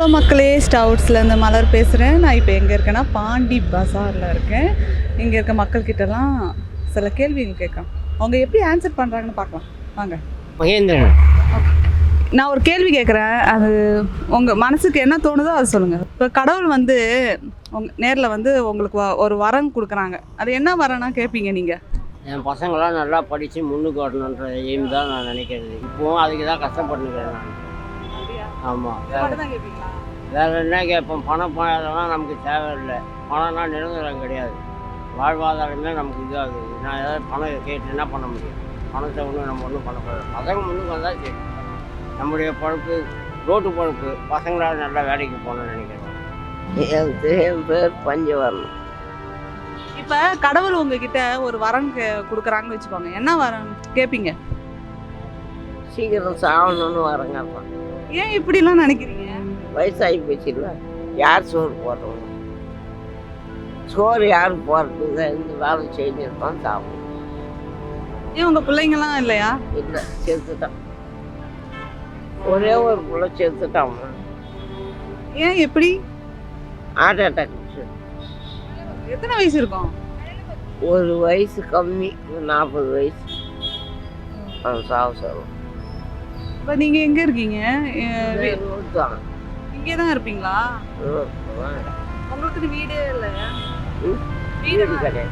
Hello மக்களே ஸ்டவுட்ஸ்லேருந்து மலர் பேசுகிறேன் நான் இப்போ எங்கே இருக்கேன்னா பாண்டி பஜாரில் இருக்கேன். இங்கே இருக்க மக்கள்கிட்டலாம் சில கேள்விகள் கேட்கலாம். அவங்க எப்படி ஆன்சர் பண்ணுறாங்கன்னு பார்க்கலாம். வாங்க. மகேந்திரன். நான் ஒரு கேள்வி கேட்குறேன். அது உங்கள் மனசுக்கு என்ன தோணுதோ அது சொல்லுங்கள் இப்போ கடவுள் வந்து உங்க நேரில் வந்து உங்களுக்கு ஒரு வரம் கொடுக்குறாங்க. அது என்ன வரம்னா கேட்பீங்க நீங்கள் என் பசங்களாம் நல்லா படித்து முன்னுக்கு வரணுன்ற எய்ம் தான் நான் நினைக்கிறது இப்போவும் அதுக்கு தான் கஷ்டப்பட்டுருக்கிறேன் நான். ஆமாம் வேற வேற என்ன கேட்போம்? பணம் பணம் அதெல்லாம் நமக்கு தேவையில்லை. பணம்னா நிரந்தரம் கிடையாது. வாழ்வாதாரமே நமக்கு இதாகுது. நான் ஏதாவது பணம் கேட்டு என்ன பண்ண முடியும்? பணத்தை ஒன்றும் நம்ம ஒன்றும் பண்ணக்கூடாது பசங்க முன்னுக்கு வந்தால் சரி. நம்முடைய பழப்பு ரோட்டு பழப்பு பசங்களால் நல்லா வேலைக்கு போகணும்னு நினைக்கிறேன். என் பேர் பஞ்சவர்ணம் இப்போ கடவுள் உங்ககிட்ட ஒரு வரம் கே கொடுக்குறாங்கன்னு வச்சுக்கோங்க. என்ன வரம் கேட்பீங்க சீக்கிரம் சாகணும்னு வரங்கப்பா ஏன் இப்படிலாம் நினைக்கிறீங்க? வயசாகி போச்சுல்ல. யார் சோறு போடுறோம் சோறு யார் போடுறது இந்த வேலை செஞ்சிருப்பான் சாப்பிடும் ஏன் உங்கள் பிள்ளைங்கலாம் இல்லையா? இல்லை செத்துட்டான். ஒரே ஒரு புள்ள செத்துட்டான். ஏன் எப்படி? ஹார்ட் அட்டாக் எத்தனை வயசு இருக்கும்? ஒரு வயசு கம்மி நாற்பது வயசு. அவன் சாவு சொல்லுவான் இப்போ நீங்கள் எங்கே இருக்கீங்க? இங்கே தான் இருப்பீங்களா? உங்களுக்கு வீடே இல்லையா. வீடு கிடையாது.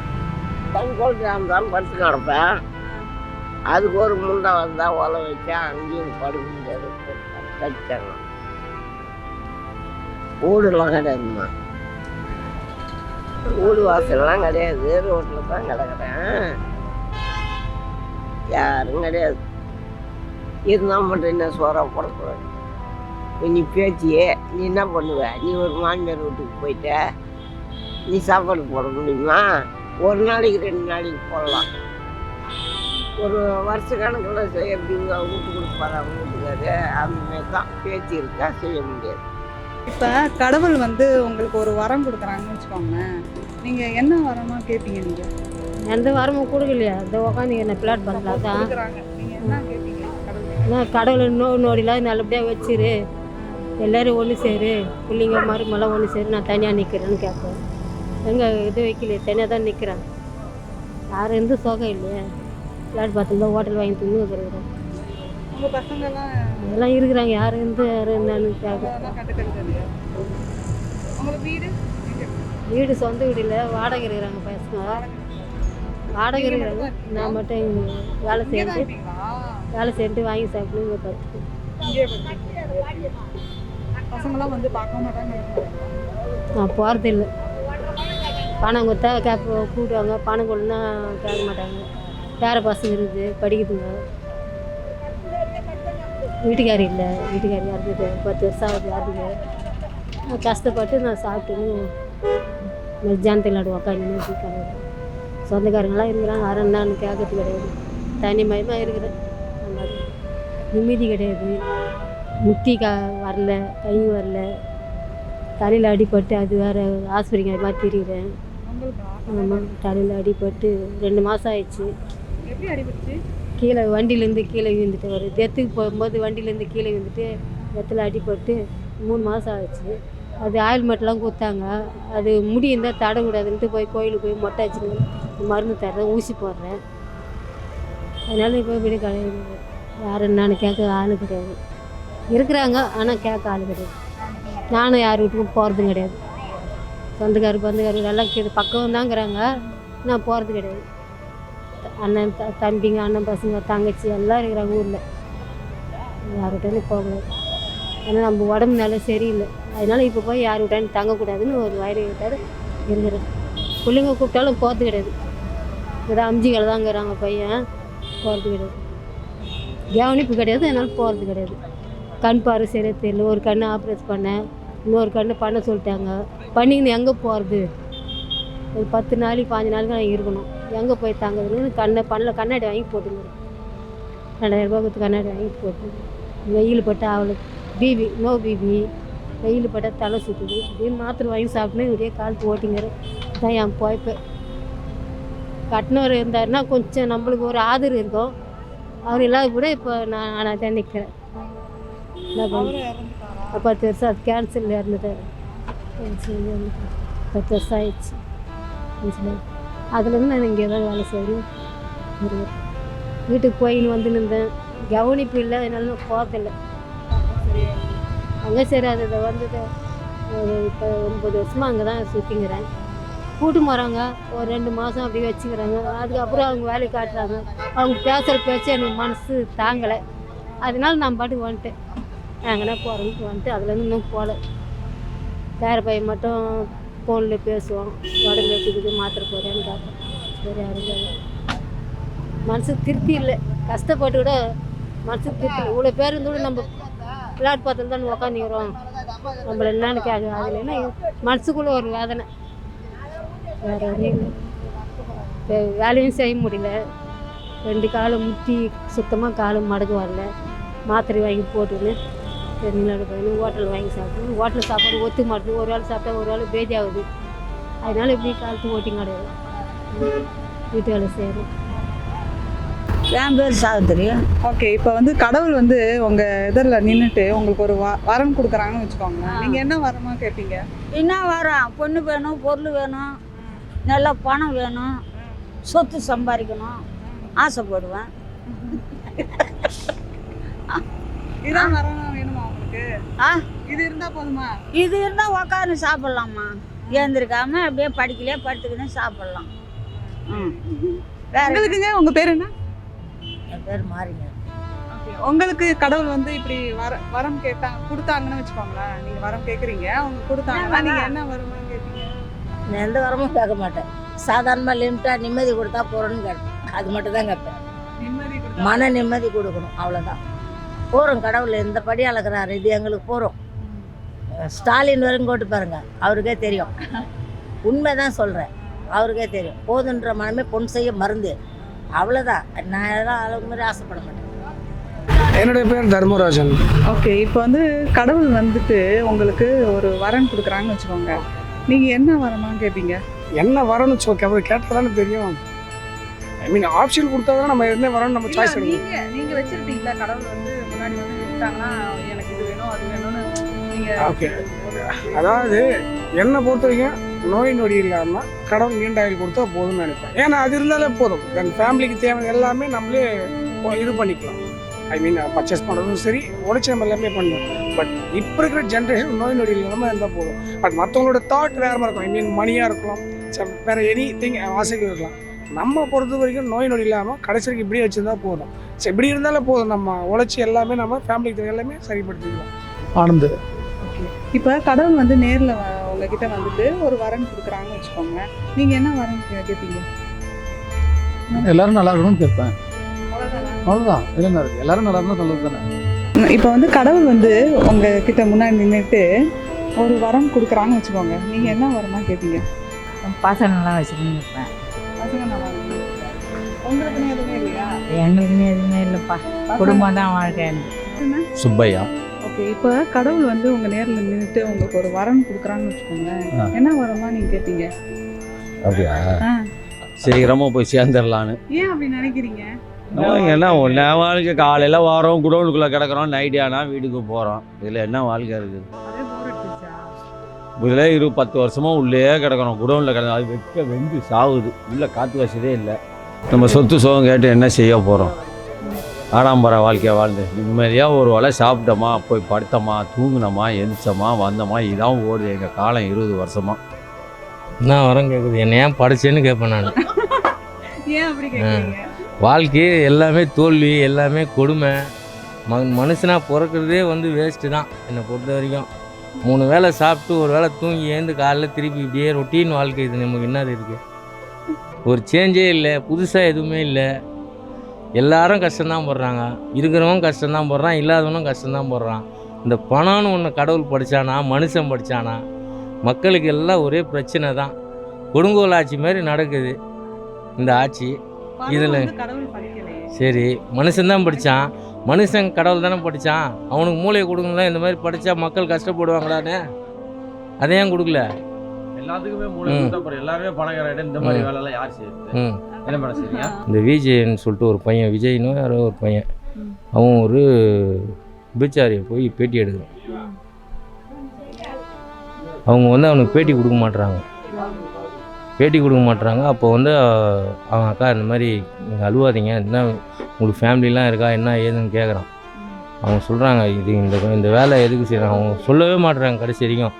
தங்கோல் ஜாம் தான் படுத்து கிடப்பேன். அதுக்கு ஒரு முண்டை வந்தா ஒலை வச்சா அங்கேயும் படுக்க முடியாது. கட்டிட்டாங்க. வீடுலாம் கிடையாதுமா வீடு வாசல்லாம் கிடையாது. ரோட்டில் தான் கிடக்குறேன். யாரும் கிடையாது. இருந்தால் மட்டும் என்ன சோறா போடக்கூடாது நீ பேச்சியே நீ என்ன பண்ணுவ? நீ ஒரு மாமியார் வீட்டுக்கு போயிட்ட நீ சாப்பாடு போட முடியுமா? ஒரு நாளைக்கு ரெண்டு நாளைக்கு போடலாம். ஒரு வருஷ கணக்கில் எப்படிங்க வீட்டு கொடுப்பாரு அவங்க வீட்டுக்காரு? அந்த மாதிரி தான் பேச்சு இருக்கா? செய்ய முடியாது. இப்போ கடவுள் வந்து உங்களுக்கு ஒரு வரம் கொடுக்குறாங்கன்னு வச்சுக்கோங்களேன். நீங்கள் என்ன வரமா கேட்பீங்க நீங்கள் எந்த வாரமும் கொடுக்கலையா? இந்த உட்காந்து என்ன பிளாட் பண்ணலாம் தான் நான் கடவுளை நோ நோடிலாம் நல்லபடியாக வச்சிரு. எல்லாரும் ஒன்று சேரு. பிள்ளைங்க மருமெல்லாம் ஒன்று சேரு. நான் தனியாக நிற்கிறேன்னு கேட்பேன். எங்கே இது வைக்கலையே தனியாக தான் நிற்கிறேன் யாரும் எந்த சோகம் இல்லையே. பிளாட் பார்த்துருந்தா ஹோட்டல் வாங்கி தின்னு இருக்கிறோம் அதெல்லாம் இருக்கிறாங்க. யாரும் எந்த யாரும் என்னன்னு கேட்க? வீடு? சொந்த வீடு இல்லை. வாடகை இருக்கிறாங்க பசங்க. வாடகை இருக்கிறாங்க நான் மட்டும் வேலை செஞ்சு வேலை செஞ்சு வாங்கி இங்கே படிக்கிறீங்க பசங்களாம் வந்து பார்க்க மாட்டாங்க. நான் போகிறது இல்லை. பணம் கொடுத்தா கேட்ப கூப்பிடுவாங்க. பணம் கொடுன்னா கேட்க மாட்டாங்க. பேர பசங்க இருக்குது படிக்குதுங்க. வீட்டுக்காரி இல்லை. வீட்டுக்காரி இறந்துட்டு பத்து வருஷம் ஆகுது இறந்து நான் கஷ்டப்பட்டு நான் சாப்பிட்டுன்னு உக்காந்து கிளம்புறேன் சொந்தக்காரங்களாம் இருக்கிறாங்க. யாரும் என்னன்னு கேட்கறது கிடையாது. தனிமயமாக இருக்கிறேன் நிம்மதி கிடையாது. முட்டி கா வரல கை வரல. தலையில் அடிபட்டு அது வேறு ஆஸ்பத்திரிங்க மாதிரி திரிகிறேன் ஆமாம் தலையில் அடிபட்டு ரெண்டு மாதம் ஆயிடுச்சு. கீழே வண்டியிலேருந்து கீழே விழுந்துட்டு ஒரு டெத்துக்கு போகும்போது வண்டியிலேருந்து கீழே விழுந்துட்டு டெத்தில் அடிபட்டு மூணு மாதம் ஆச்சு அது ஆயில்மெண்ட்லாம் கொடுத்தாங்க அது முடி இருந்தால் தடக்கூடாதுன்ட்டு போய் கோயிலுக்கு போய் மொட்டை வச்சுன்னு மருந்து தர்றேன் ஊசி போடுறேன். அதனால் இப்போ இப்படி கிடையாது யார் என்னன்னு கேட்க ஆள் கிடையாது. இருக்கிறாங்க ஆனால் கேட்க ஆள் கிடையாது. நானும் யார் வீட்டுக்கும் போகிறதும் கிடையாது. சொந்தக்காரு பந்துக்காரு எல்லாம் கீழே பக்கம் தாங்கிறாங்க. நான் போகிறது கிடையாது. அண்ணன் த தம்பிங்க அண்ணன் பசங்க தங்கச்சி எல்லாம் இருக்கிறாங்க ஊரில். யார்கிட்டையும் போகக்கூடாது ஏன்னா நம்ம உடம்பு நல்லா சரியில்லை. அதனால் இப்போ போய் யார் விட்டாலும் தங்கக்கூடாதுன்னு ஒரு வயிறு விட்டாரு இருக்கிறேன். பிள்ளைங்க கூப்பிட்டாலும் போகிறது கிடையாது. ஏதோ அம்ஜிகள் தாங்கிறாங்க பையன். போகிறது கிடையாது. கவனிப்பு கிடையாது என்னால் போகிறது கிடையாது. கண் பார்வை சரியாக தெரியல ஒரு கண்ணை ஆப்ரேட் பண்ணேன் இன்னொரு கண்ணை பண்ண சொல்லிட்டாங்க. பண்ணிக்கின்னு எங்கே போகிறது ஒரு பத்து நாளைக்கு பாஞ்சு நாளைக்கு நான் இருக்கணும். எங்கே போய் தாங்குறதுன்னு கண்ணை பண்ணல கண்ணாடி வாங்கி போட்டுக்கிறேன். ரெண்டாயிரம் ரூபா கொடுத்து கண்ணாடி வாங்கி போட்டு வெயில் பட்டு அவளுக்கு. பிபி நோ பிபி வெயில் பட்டால் தலை சுற்றுது இப்படின்னு மாத்திரை வாங்கி சாப்பிட்டுன்னு இப்படியே காலத்து ஓட்டிங்கிறேன் தான் என் போய்ப்பேன் கட்டினவர் இருந்தாருன்னா கொஞ்சம் நம்மளுக்கு ஒரு ஆதரவு இருக்கும். அவர் இல்லாத கூட இப்போ நான் நான் தான் நிற்கிறேன் என்ன பத்து வருஷம் அது கேன்சரில் இறந்துட்டார். பத்து வருஷம் ஆயிடுச்சு. அதுலேருந்து நான் இங்கே தான் வேலை செய்யணும் வீட்டுக்கு போயின்னு வந்து நின்றேன் கவனிப்பு இல்லை அதனால நான் அங்கே சரி அது இதை வந்தது இப்போ ஒன்பது வருஷமாக அங்கே தான் சுற்றிங்கிறேன் கூட்டு போகிறாங்க ஒரு ரெண்டு மாதம் அப்படி வச்சுக்கிறாங்க. அதுக்கப்புறம் அவங்க வேலையை காட்டுறாங்க. அவங்க பேசுகிற பேச்சு எனக்கு மனசு தாங்கலை. அதனால நான் பாட்டுக்கு வந்துட்டேன். எங்கன்னா போகிறோம்னு வந்துட்டு அதுலேருந்து இன்னும் போகல. பேர பையன் மட்டும் ஃபோனில் பேசுவோம் உடம்பு எடுத்துக்கிட்டு மாத்திரை போகிறேன்னு கேட்பேன். சரி அருங்க மனசு திருப்தி இல்லை. கஷ்டப்பட்டு கூட மனசு திருப்தி இல்லை. இவ்வளோ பேர் இருந்து கூட நம்ம பிளாட் பார்த்துல தான் உக்காந்துக்கிறோம். நம்மள என்னன்னு கேட்க அதில் என்ன மனசுக்குள்ளே ஒரு வேதனை. வேற ஒன்றும் இல்லை இப்போ வேலையும் செய்ய முடியல. ரெண்டு காலம் முட்டி சுத்தமாக காலும் மடக்கு வரல. மாத்திரை வாங்கி போட்டுன்னு வெளிநாடு போய் ஹோட்டல் வாங்கி சாப்பிட்டு ஹோட்டல் சாப்பாடு ஒத்து மாட்டுது ஒரு வேளை சாப்பிட்டா ஒரு வேளை பேதி ஆகுது அதனால இப்படி காலத்து ஓட்டிங் கிடையாது வீட்டு வேலை செய்யணும் என் பேர் சாவித்திரி. ஓகே இப்போ வந்து கடவுள் வந்து உங்க இதில் நின்றுட்டு உங்களுக்கு ஒரு வ- வரம் கொடுக்குறாங்கன்னு வச்சுக்கோங்களேன். நீங்க என்ன வரமா கேட்பீங்க என்ன வரோம்? பொண்ணு வேணும் பொருள் வேணும். நல்ல பணம் வேணும் சொத்து சம்பாதிக்கணும் ஆசைப்படுவேன். இதான் வரம் வேணுமா உங்களுக்கு? ஆ? இது இருந்தா போதுமா? இது இருந்தால் உக்காந்து சாப்பிட்லாம்மா ஏந்திருக்காம அப்படியே படிக்கலையே படுத்துக்கின்னு சாப்பிட்லாம். ம். வேற உங்களுக்குங்க உங்க பேர் என்ன? என் பேர் மாறிங்க உங்களுக்கு கடவுள் வந்து இப்படி வர வரம் கேட்டாங்க கொடுத்தாங்கன்னு வச்சுக்கோங்களேன். நீங்க வரம் கேக்குறீங்க அவங்க கொடுத்தாங்கன்னா நீங்க என்ன வரமா கேட்பீங்க நான் எந்த வரமும் கேட்க மாட்டேன். சாதாரணமாக லிமிட்டாக நிம்மதி கொடுத்தா போகிறோன்னு கேட்பேன் அது மட்டும் தான் கேட்பேன். மன நிம்மதி கொடுக்கணும் அவ்வளோதான் போகிறோம் கடவுள் இந்த படி அளக்குறாரு இது எங்களுக்கு போகிறோம் ஸ்டாலின் வரைக்கும் கோட்டு பாருங்க அவருக்கே தெரியும். உண்மை தான் சொல்கிறேன் அவருக்கே தெரியும். போதுன்ற மனமே பொன் செய்ய மருந்து. அவ்வளோதான் நான் எல்லாம் அளவுக்கு மாதிரி ஆசைப்பட மாட்டேன். என்னுடைய பேர் தர்மராஜன். ஓகே இப்போ வந்து கடவுள் வந்துட்டு உங்களுக்கு ஒரு வரம் கொடுக்குறாங்கன்னு வச்சுக்கோங்க. நீங்க என்ன வரமா கேட்பீங்க என்ன வரணும்னு சொல் கேட்டால் தானே தெரியும். ஐ மீன் ஆப்ஷன் கொடுத்தா தான் நம்ம என்ன வரணும் நம்ம சாய்ஸ் எடுக்கணும். நீங்க நீங்க வச்சிருப்பீங்களா? கடவுள் வந்து முன்னாடி வந்து கொடுத்தாங்கன்னா எனக்கு இது வேணும் அது வேணும்னு ஓகே அதாவது என்னை பொறுத்த வரைக்கும் நோய் நொடி இல்லாமல் கடவுள் நீண்ட ஆயுள் கொடுத்தா போதும்னு நினைப்பேன். ஏன்னா அது இருந்தாலே போதும். என் ஃபேமிலிக்கு தேவை எல்லாமே நம்மளே இது பண்ணிக்கலாம். ஐ மீன் பர்ச்சேஸ் பண்ணுறதும் சரி உடச்சி நம்ம எல்லாமே பண்ணலாம் பட் இப்போ இருக்கிற ஜென்ரேஷன் நோய் நொடி இல்லாமல் இருந்தால் போதும். பட் மற்றவங்களோட தாட் வேறு மாதிரி இருக்கும். ஐ மீன் மணியாக இருக்கலாம். ச- வேற எனி திங் ஆசைகள் இருக்கலாம். நம்ம பொறுத்த வரைக்கும் நோய் நொடி இல்லாமல் கடைசிக்கு இப்படி வச்சுருந்தா போதும். சரி இப்படி இருந்தாலே போதும். நம்ம உழைச்சி எல்லாமே நம்ம ஃபேமிலிக்கு தேவை எல்லாமே சரிப்படுத்திக்கலாம். ஆனந்த். இப்போ கடவுள் வந்து நேர்ல உங்ககிட்ட வந்துட்டு ஒரு வரன் கொடுக்குறாங்கன்னு வச்சுக்கோங்க. நீங்க என்ன வரம் கே- கேட்பீங்க எல்லாரும் நல்லா இருக்கணும்னு கேட்பேன். அவ்வளோதான் இல்லை என்ன இருக்கு? எல்லாரும் நல்லா இருந்தால் நல்லது தானே? இப்போ வந்து கடவுள் வந்து உங்க கிட்ட முன்னாடி நின்றுட்டு ஒரு வரம் கொடுக்குறாங்கன்னு வச்சுக்கோங்க. நீங்க என்ன வரமா கேட்பீங்க பசங்கள்லாம் வச்சுருந்து இருப்பேன். பசங்க நல்லா இருக்கணும். உங்களுக்குன்னு எதுவுமே இல்லையா? எங்களுக்குன்னு எதுவுமே இல்லைப்பா. குடும்பம் தான் வாழ்க்கை எனக்கு சுப்பையா. ஓகே இப்போ கடவுள் வந்து உங்க நேர்ல நின்றுட்டு உங்களுக்கு ஒரு வரம் கொடுக்குறாங்கன்னு வச்சுக்கோங்களேன். ஆ. என்ன வரமா நீங்க கேட்பீங்க அப்படியா. சீக்கிரமாக போய் சேர்ந்துடலான்னு. ஏன் அப்படி நினைக்கிறீங்க? என்ன ஒன்றா வாழ்க்கை. காலையில் வரோம் குடோனுக்குள்ளே கிடக்குறோம் நைட் ஆனால் வீட்டுக்கு போகிறோம் இதில் என்ன வாழ்க்கை இருக்குது? இதில் இரு பத்து வருஷமாக உள்ளே கிடக்குறோம் குடோனில் கிடக்கும் அது வெக்க வெந்து சாகுது உள்ளே காற்று வசதியே இல்லை. நம்ம சொத்து சுகம் கேட்டு என்ன செய்ய போகிறோம் ஆடாம்பர வாழ்க்கையை வாழ்ந்து நிம்மதியாக ஒரு வேளை சாப்பிட்டோமா போய் படுத்தோமா தூங்கினோமா எந்திரிச்சோமா வந்தோமா இதான் ஓடுது. எங்கள் காலம் இருபது வருஷமாக என்ன வரம் கேட்குது என்ன ஏன் படிச்சேன்னு கேட்பேன் நான். ஏன் அப்படி கேட்குறீங்க வாழ்க்கையே எல்லாமே தோல்வி எல்லாமே கொடுமை. ம மனுஷனாக பிறக்கிறதே வந்து வேஸ்ட்டு தான் என்னை பொறுத்த வரைக்கும். மூணு வேளை சாப்பிட்டு ஒரு வேளை தூங்கி ஏந்து காலைல திருப்பி இப்படியே ரொட்டீன் வாழ்க்கை இது. நமக்கு என்னது இருக்குது ஒரு சேஞ்சே இல்லை புதுசாக எதுவுமே இல்லை. எல்லாரும் கஷ்டம்தான் போடுறாங்க. இருக்கிறவன் கஷ்டம்தான் போடுறான் இல்லாதவனும் கஷ்டம்தான் போடுறான். இந்த பணம்னு ஒன்று கடவுள் படித்தானா மனுஷன் படித்தானா மக்களுக்கு எல்லாம் ஒரே பிரச்சனை தான். கொடுங்கோல் ஆட்சி மாதிரி நடக்குது. இந்த ஆட்சி. இதுல- சரி மனுஷன்தான் படித்தான் மனுஷன் கடவுள் தானே படித்தான் அவனுக்கு மூளையை கொடுங்களேன் இந்த மாதிரி படித்தா மக்கள் கஷ்டப்படுவாங்களான்னு? அதை ஏன் கொடுக்கல? எல்லாத்துக்குமே மூளை எல்லாருமே பணக்கார இந்த மாதிரி வேலைலாம் யார் செய்யுது ம். என்ன பண்ண சரியா இந்த விஜய்ன்னு சொல்லிட்டு ஒரு பையன் விஜய்னோ யாரோ ஒரு பையன். அவன் ஒரு விபச்சாரியை போய் பேட்டி எடுக்கிறான். அவங்க வந்து அவனுக்கு பேட்டி கொடுக்க மாட்றாங்க. பேட்டி கொடுக்க மாட்டுறாங்க அப்போ வந்து அவன் அக்கா இந்த மாதிரி நீங்கள் அழுவாதீங்க. என்ன உங்களுக்கு ஃபேமிலிலாம் இருக்கா? என்ன ஏதுன்னு கேட்குறான் அவங்க சொல்கிறாங்க இது இந்த இந்த வேலை எதுக்கு செய்கிறாங்க அவங்க சொல்லவே மாட்றாங்க கடைசி வரைக்கும்.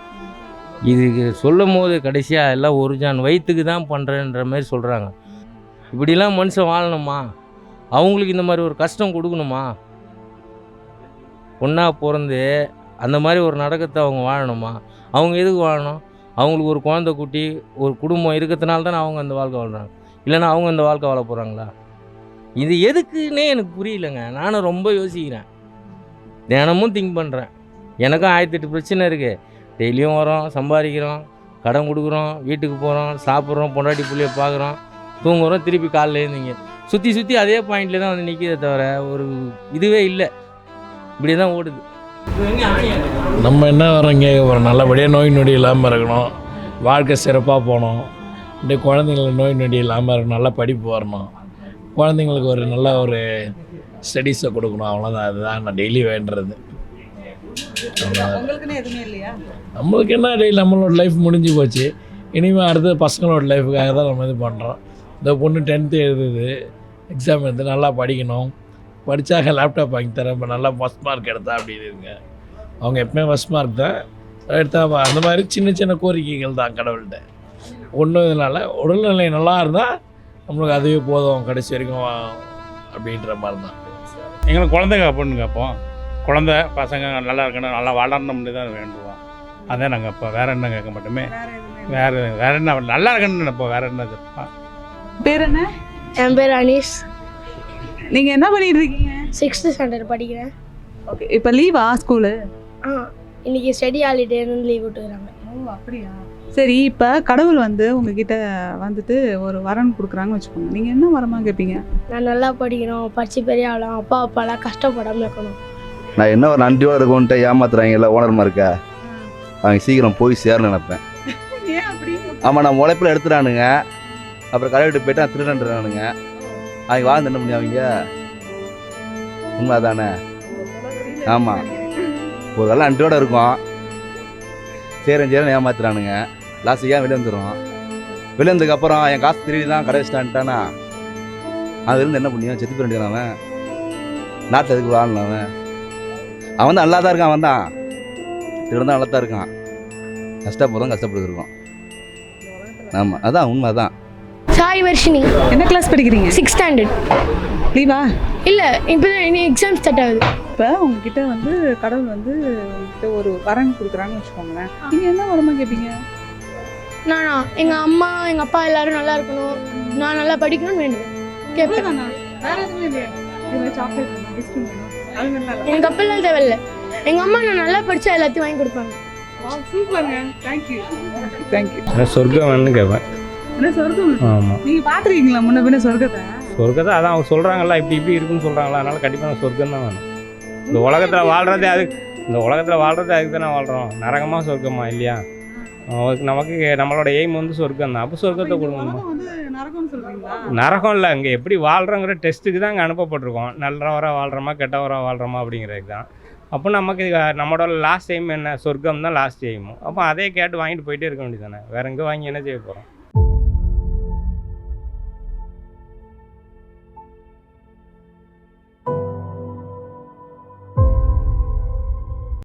இதுக்கு சொல்லும் போது கடைசியாக எல்லாம் ஒரு ஜான் வயிற்றுக்கு தான் பண்ணுறேன்ற மாதிரி சொல்கிறாங்க இப்படிலாம் மனுஷன் வாழணுமா? அவங்களுக்கு இந்த மாதிரி ஒரு கஷ்டம் கொடுக்கணுமா? ஒன்றா பிறந்து அந்த மாதிரி ஒரு நடக்கத்தை அவங்க வாழணுமா? அவங்க எதுக்கு வாழணும்? அவங்களுக்கு ஒரு குழந்தை குட்டி ஒரு குடும்பம் இருக்கிறதுனால தானே அவங்க அந்த வாழ்க்கை வாழ்கிறாங்க இல்லைன்னா அவங்க அந்த வாழ்க்கை வாழ போகிறாங்களா இது எதுக்குன்னே எனக்கு புரியலங்க. நானும் ரொம்ப யோசிக்கிறேன். தினமும் திங்க் பண்ணுறேன் எனக்கும் ஆயிரத்தெட்டு பிரச்சனை இருக்குது டெய்லியும் வரோம் சம்பாதிக்கிறோம் கடன் கொடுக்குறோம் வீட்டுக்கு போகிறோம் சாப்பிட்றோம் பொண்டாட்டி பிள்ளைய பார்க்குறோம் தூங்குறோம் திருப்பி காலைல எழுந்திங்க. சுற்றி சுற்றி அதே பாயிண்டில் தான் வந்து நிற்கிறதே தவிர ஒரு இதுவே இல்லை. இப்படி தான் ஓடுது. நம்ம என்ன வரோம் கேட்க போகிறோம் நல்லபடியாக நோய் நொடி இல்லாமல் இருக்கணும். வாழ்க்கை சிறப்பாக போகணும். இந்த குழந்தைங்களுக்கு நோய் நொடி இல்லாமல் இருக்கணும் நல்லா படிப்பு வரணும். குழந்தைங்களுக்கு ஒரு நல்ல ஒரு ஸ்டடீஸை கொடுக்கணும். அவ்வளோதான் அதுதான் நான் டெய்லி வேண்டுறது. நம்மளுக்கு என்ன டெய்லி நம்மளோட லைஃப் முடிஞ்சு போச்சு. இனிமேல் அடுத்து பசங்களோட லைஃபுக்காக தான் நம்ம இது பண்ணுறோம் இந்த பொண்ணு டென்த்து எழுதுது. எக்ஸாம் எழுது நல்லா படிக்கணும். படித்தாக லேப்டாப் வாங்கி தரேன். இப்போ நல்லா ஃபஸ்ட் மார்க் எடுத்தா அப்படின்னு அவங்க எப்பவுமே ஃபஸ்ட் மார்க் தான். எடுத்தா அந்த மாதிரி சின்ன சின்ன கோரிக்கைகள் தான் கடவுள்கிட்ட. ஒன்றும் இதனால் உடல்நிலை நல்லா இருந்தால் நம்மளுக்கு அதுவே போதும். கடைசி வரைக்கும் அப்படின்ற மாதிரி தான். எங்களுக்கு குழந்தைங்க பொண்ணு கேட்போம் குழந்த பசங்க நல்லா இருக்கணும். நல்லா வளரணும்னு தான் வேண்டுவோம். அதான் நாங்கள் இப்போ வேற என்ன கேட்க மாட்டோமே. வேற வேற வேற என்ன? நல்லா இருக்கணும்னு நினைப்போம். வேற என்ன? கேட்போம் பேர் என்ன? என் பேர் அனீஸ் நீங்க என்ன பண்ணிட்டு இருக்கீங்க சிக்ஸ்த்து ஸ்டாண்டர்ட் படிக்கிறேன். ஓகே இப்போ லீவா ஸ்கூலு ஆ இன்னைக்கு ஸ்டடி ஹாலிடேன்னு லீவ் விட்டுக்கிறாங்க. ஓ அப்படியா? சரி இப்போ கடவுள் வந்து உங்ககிட்ட வந்துட்டு ஒரு வரன் கொடுக்குறாங்கன்னு வச்சுக்கோங்க. நீங்கள் என்ன வரமா கேட்பீங்க நான் நல்லா படிக்கணும் படித்து பெரிய ஆகலாம் அப்பா அப்பாலாம் கஷ்டப்படாமல் இருக்கணும். நான் என்ன ஒரு நன்றியோட இருக்கோன்ட்டு ஏமாத்துறாங்கல்ல ஓனர்மா இருக்க? அவங்க சீக்கிரம் போய் சேரணும்னு நினைப்பேன். ஏன் அப்படி? ஆமாம் நான் உழைப்பில் எடுத்துட்டானுங்க. அப்புறம் கடை விட்டு போயிட்டு திருடன்றானுங்க அவங்க வாழ்ந்து என்ன பண்ணுவாங்க அவங்க உண்மை தானே ஆமாம் ஒரு வேலை நன்றியோட இருக்கும். சேரன் சேரன் ஏமாத்துறானுங்க. லாஸ்ட் ஏன் வெளியே வந்துடும் வெளியே வந்ததுக்கப்புறம் என் காசு திருடி தான் கடை வச்சுட்டான்ட்டானா அதுலேருந்து என்ன பண்ணியும் செத்து போய் அவன் நாட்டில் எதுக்கு வாழணும் அவன்? அவன் தான் நல்லா தான் இருக்கான் அவன் தான். திருடன் நல்லா தான் இருக்கான். கஷ்டப்படுறோம் கஷ்டப்பட்டுருக்கோம் ஆமாம் அதான் உண்மை தான் சாய் வர்ஷினி. என்ன கிளாஸ் படிக்கிறீங்க? சிக்ஸ் ஸ்டாண்டர்ட் லீவா? இல்லை இப்போ இனி எக்ஸாம் ஸ்டார்ட் ஆகுது. இப்போ உங்ககிட்ட வந்து கடவுள் வந்து உங்ககிட்ட ஒரு வரன் கொடுக்குறாங்கன்னு வச்சுக்கோங்களேன். நீங்கள் என்ன வரமா கேட்பீங்க நானா எங்கள் அம்மா எங்கள் அப்பா எல்லாரும் நல்லா இருக்கணும். நான் நல்லா படிக்கணும்னு வேண்டுவேன் கேட்பேன் வேற எதுவுமே இல்லையா. எனக்கு அப்பெல்லாம் தேவையில்ல. எங்கள் அம்மா நான் நல்லா படித்தா எல்லாத்தையும் வாங்கி கொடுப்பாங்க. சூப்பருங்க தேங்க்யூ தேங்க்யூ சொர்க்கம் வேணும்னு கேட்பேன் என்ன சொர்க்கம். ஆமாம் நீங்கள் பார்த்துருக்கீங்களா முன்ன பின்ன சொர்க்கத்தை? சொர்க்கத்தை அதான் அவங்க சொல்கிறாங்கல்ல இப்படி இப்படி இருக்குன்னு சொல்கிறாங்களா அதனால கண்டிப்பாக சொர்க்கம் தான் வேணும். இந்த உலகத்தில் வாழ்கிறதே அது இந்த உலகத்தில் வாழ்கிறதே அதுக்கு தானே வாழ்கிறோம் நரகமா சொர்க்கமா இல்லையா? நமக்கு நம்மளோட எய்ம் வந்து சொர்க்கம் தான். அப்போ சொர்க்கத்தை கொடுக்கணுமா. நரகம் இல்லை இங்கே எப்படி வாழ்கிறோங்கிற டெஸ்ட்டுக்கு தான் இங்கே அனுப்பப்பட்டிருக்கோம். நல்லவராக வாழ்கிறோமா கெட்டவராக வாழ்கிறோமா அப்படிங்கிறதுக்கு தான். அப்போ நமக்கு நம்மளோட லாஸ்ட் எய்ம் என்ன? சொர்க்கம் தான் லாஸ்ட் எய்மும் அப்போ அதே கேட்டு வாங்கிட்டு போயிட்டே இருக்க வேண்டியதானே வேற எங்கே வாங்கி என்ன செய்ய போகிறோம்